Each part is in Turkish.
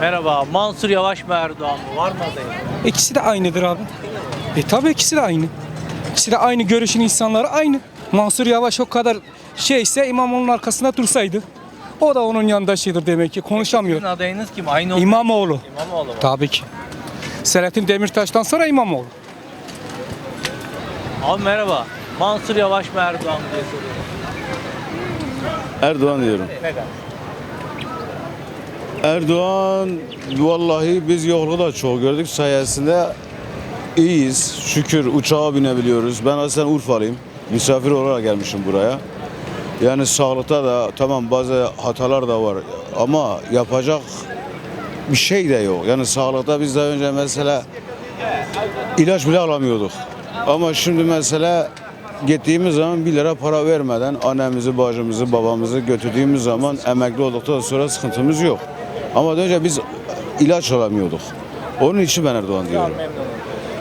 Merhaba. Mansur Yavaş mı Erdoğan mı? Var mı adayım? İkisi de aynıdır abi. E tabii ikisi de aynı. İkisi de aynı görüşün insanları aynı. Mansur Yavaş o kadar şeyse İmamoğlu'nun arkasında dursaydı. O da onun yandaşıdır demek ki. Konuşamıyor. Sizin adayınız kim? Aynı oldu. İmamoğlu. İmamoğlu mu? Tabii ki. Selahattin Demirtaş'tan sonra İmamoğlu. Abi merhaba. Mansur Yavaş mı Erdoğan mı diye soruyorum. Erdoğan diyorum. Neden? Erdoğan vallahi biz yokluğu da çok gördük sayesinde iyiyiz. Şükür uçağa binebiliyoruz. Ben aslında Urfalıyım. Misafir olarak gelmişim buraya. Yani sağlıkta da tamam bazı hatalar da var ama yapacak bir şey de yok. Yani sağlıkta biz daha önce mesela ilaç bile alamıyorduk. Ama şimdi mesela gittiğimiz zaman 1 lira para vermeden annemizi, bacımızı, babamızı götürdüğümüz zaman emekli olduktan sonra sıkıntımız yok. Ama önce biz ilaç alamıyorduk. Onun için ben Erdoğan diyorum.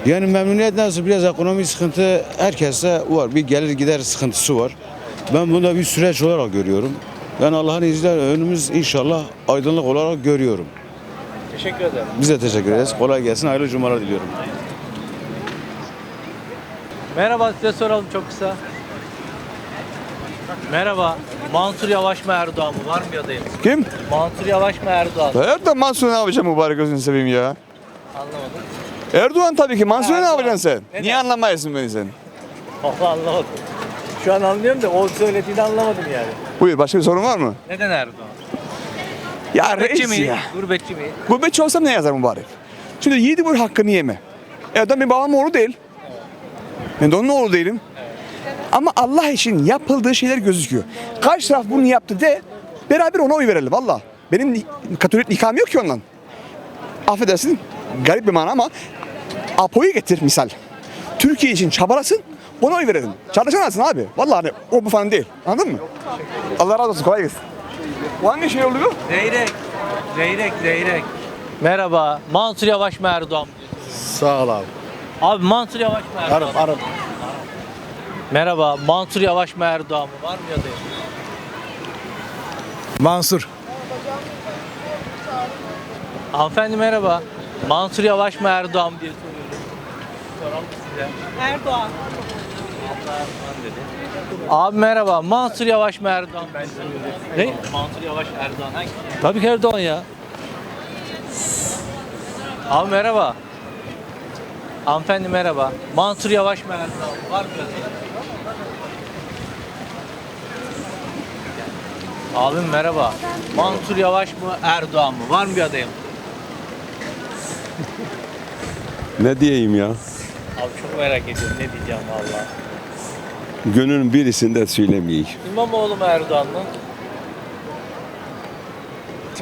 Yani memnuniyet nasıl biraz ekonomi sıkıntı herkeste var. Bir gelir gider sıkıntısı var. Ben bunu da bir süreç olarak görüyorum. Ben Allah'ın izniyle önümüz inşallah aydınlık olarak görüyorum. Teşekkür ederim. Biz de teşekkür ederiz. Kolay gelsin. Hayırlı cumalar diliyorum. Merhaba size soralım çok kısa. Merhaba. Mansur Yavaş mı Erdoğan mı? Var mı adayım? Kim? Mansur Yavaş mı Erdoğan mı? Erdoğan Mansur ne yapacağım mübarek gözünü seveyim ya. Anlamadım. Erdoğan tabii ki. Mansur ne Erdoğan. yapacaksın sen? Neden? Niye anlamayasın beni sen? Vallahi anlamadım. Şu an anlıyorum da o söylediğini anlamadım yani. Buyur başka bir sorun var mı? Neden Erdoğan? Ya Gurbetçi reis mi? ya. Gurbetçi mi? Gurbetçi olsam ne yazar mübarek? Şimdi yedi buyur hakkını yeme. Erdoğan benim babamın oğlu değil. Ben de onun oğlu değilim. Ama Allah için yapıldığı şeyler gözüküyor. Karşı taraf bunu yaptı de beraber ona oy verelim valla. Benim ni- Katolik nikahım yok ki ondan. Affedersin garip bir mana ama Apo'yu getir misal. Türkiye için çabalasın ona oy verelim. Çalışamazsın abi. Vallahi hani o bu falan değil. Anladın mı? Allah razı olsun kolay gelsin. Bu hangi şey oluyor? Zeyrek. Zeyrek, Zeyrek. Merhaba. Mansur Yavaş mı Erdoğan mı? Sağ ol abi. Abi Mansur Yavaş mı Erdoğan Arım mı? Merhaba. Mansur Yavaş mı Erdoğan mı? Var mı adayım? Mansur. Hanımefendi merhaba. Mansur Yavaş mı Erdoğan mı diye soruyorum. Soralım size. Erdoğan. Abi merhaba. Mansur Yavaş mı Erdoğan mı? Ne? Mansur Yavaş Erdoğan hangisi? Tabii ki Erdoğan ya. Abi merhaba. Hanımefendi merhaba. Mansur Yavaş mı Erdoğan mı? Var mı adayım? Abim merhaba. Mansur Yavaş mı Erdoğan mı? Var mı bir adayım? Ne diyeyim ya? Abi çok merak ediyorum ne diyeceğim valla. Gönlün birisini de söylemeyeyim. İmamoğlu mu Erdoğan mı?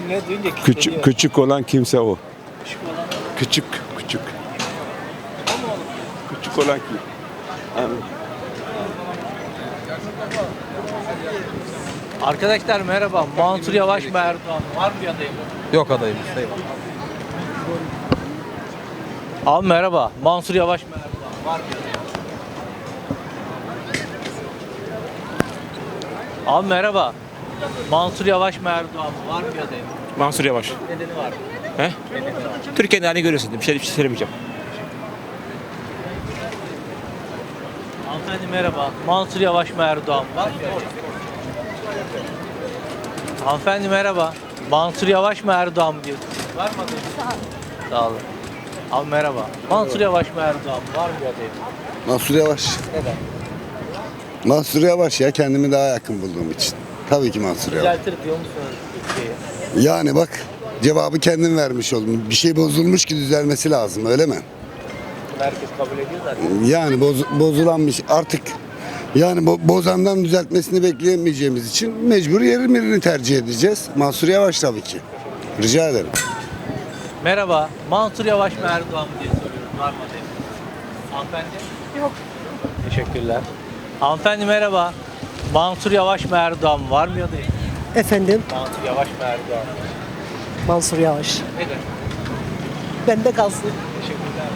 Ne duyunca Küçük küçük olan kimse o. Küçük olan. Küçük küçük. Küçük olan kim? Yani Arkadaşlar merhaba. Mansur Yavaş mı Erdoğan mı? Var mı bir adayım? Yok adayım. Abi merhaba. Mansur Yavaş mı Erdoğan? Var mı bir adayım? Abi merhaba. Mansur Yavaş mı Erdoğan mı? Var mı bir adayım? Mansur Yavaş. Nedeni var. He? Türkiye'nin halini görüyorsun. Bir şey, bir şey söylemeyeceğim. Hanımefendi merhaba. Mansur Yavaş mı Erdoğan mı? Var mı bir adayım? Hanımefendi merhaba. Mansur Yavaş mı Erdoğan mı soruyorum. Var mı adayım? Sağ olun. Abi merhaba. Mansur Yavaş mı Erdoğan mı? Var mı bir adayım? Mansur Yavaş. Neden? Mansur Yavaş ya kendimi daha yakın bulduğum için. Tabii ki Mansur Yavaş. Düzeltir diyor musunuz ülkeyi? Yani bak cevabı kendim vermiş oldum. Bir şey bozulmuş ki düzelmesi lazım öyle mi? Herkes kabul ediyor zaten. Yani boz- bozulan bir şey artık yani bo- bozandan düzeltmesini bekleyemeyeceğimiz için mecbur yerin birini tercih edeceğiz. Mansur Yavaş tabii ki. Rica ederim. Merhaba. Mansur Yavaş mı Erdoğan mı diye soruyorum. Var mı adayım? Hanımefendi? Yok. Teşekkürler. Hanımefendi merhaba. Mansur Yavaş mı Erdoğan mı? Var mı adayım? Efendim Mansur Yavaş mı Erdoğan mı? Mansur Yavaş. Neden? Bende kalsın. Teşekkürler.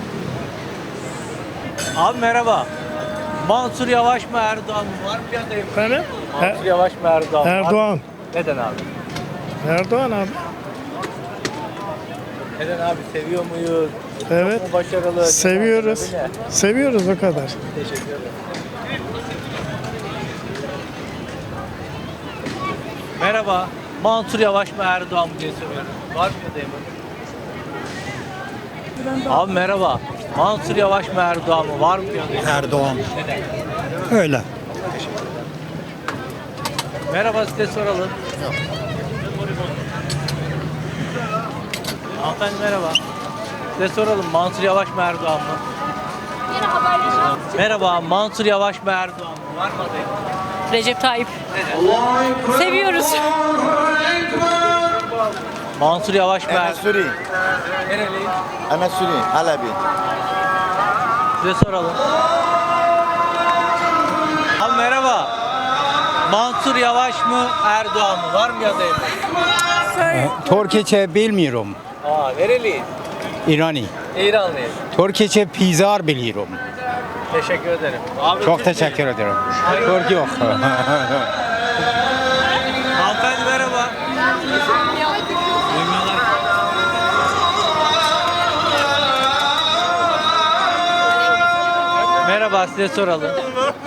Abi merhaba. Mansur Yavaş mı Erdoğan mı? Var mı bir adayım? Efendim? Mansur Yavaş mı Erdoğan mı? Var mı? Erdoğan. Neden abi? Erdoğan abi. Neden abi seviyor muyuz? Evet. Çok mu başarılı? Seviyoruz. Sebebi ne? Seviyoruz o kadar. Teşekkür ederim. Merhaba. Mansur Yavaş mı Erdoğan mı diye soruyorum. Var mı adayım? Abi merhaba. Mansur Yavaş mı Erdoğan mı? Var mı bir adayım? Erdoğan. Neden? Öyle. Merhaba size soralım. Hanımefendi merhaba. Size soralım Mansur Yavaş mı Erdoğan mı? Merhaba Mansur Yavaş mı Erdoğan mı? Var mı adayım? Recep Tayyip. Seviyoruz. Mansur Yavaş mı Erdoğan Suri. Nereli? Ana Suri. Halabi. Size soralım. Abi merhaba. Mansur Yavaş mı Erdoğan mı? Var mı bir adayım? Türkiye bilmiyorum. Aa nereli? İrani. İranlıyım. Türkiye pizar biliyorum. Teşekkür ederim. Abi, Çok teşekkür ederim. Türk yok. Merhaba size soralım.